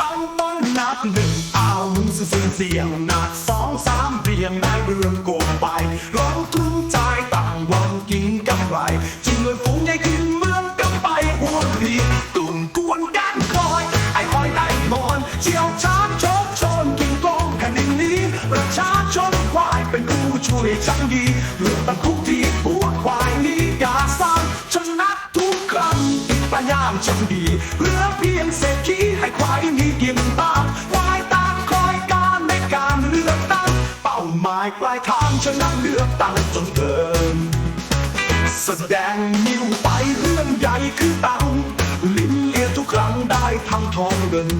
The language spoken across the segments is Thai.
ตอนต้นนับหนึ่งเอามึงซื้อเสียงนัดสองสามเรียงได้เรื่องโกงไปร้องทุ่งใจต่างวันกินกำไรจริงเงินฝูงใหญ่ขึ้นเมืองกันไปหัวดีตุ่นกวนด้านคอยไอ้คอยได้มอนเชี่ยวชาญชกชนกินกองแผ่นดินนี้ ประชาชนควายเป็นผู้ช่วยช่างดีเรื่องตะคุกที รั้งติดปัญญามชั้นดี เหลือเพียงเศรษฐีให้ควายนี้กินตามควายตามคอยการในการเลือกตั้ง เป้าหมายปลายทางชนะเลือกตั้งจนเกิน แสดงนิ้วไปเรื่องใหญ่คือเตาลิ้นเลียทุกครั้งได้ทั้งทองเงิน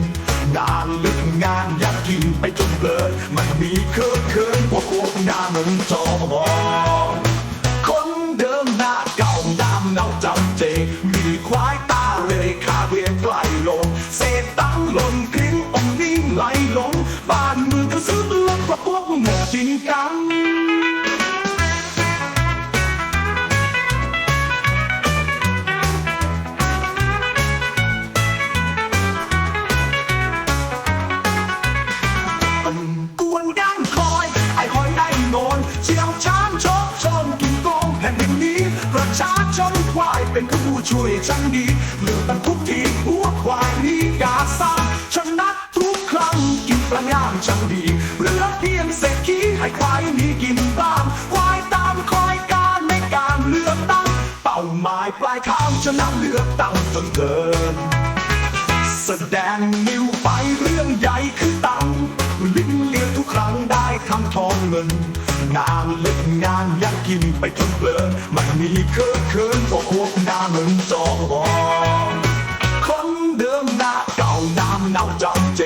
งานลึกงานอยากกินไปจนเบิด มันมีเคอะเคินพวกพวกหน้าเหมือนจอมอง ชาชนควายเป็นผู้ช่วยชั้นดีเลือกตั้งทุกทีหัวควายนี้กาซ่าชนะทุกครั้งกินปลาย่างชั้นดีเหลือเพียงเศษขี้ให้ควายนี้กินบ้างควายตามคอยการในการเลือกตั้งเป้าหมายปลายทางชนะเลือกตั้งจนเกินแสดงนิ้วไปเรื่องใหญ่คือตังลิ้นเลียทุกครั้งได้ทำทองเงิน งานเล็กงานยังกินไปจนเพลินมันมีเคอะเคินก็พวกหน้าเหมือนจอบอคนเดิมหน้าเก่าน้ำเน่าจำเจ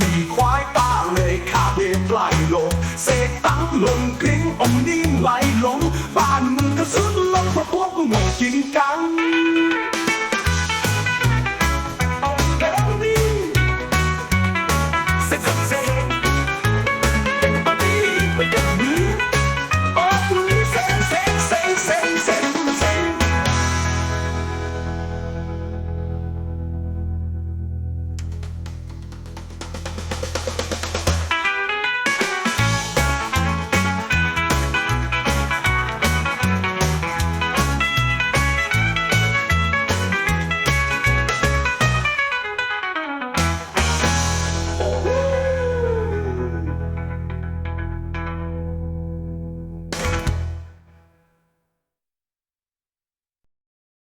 มีควายตาเลยขาเบนไหลลงเศษตั้งหล่นกลิ้งอมนิ่งไหลลงบ้านมึงก็สุดลงเพราะพวกโง่จริงกัง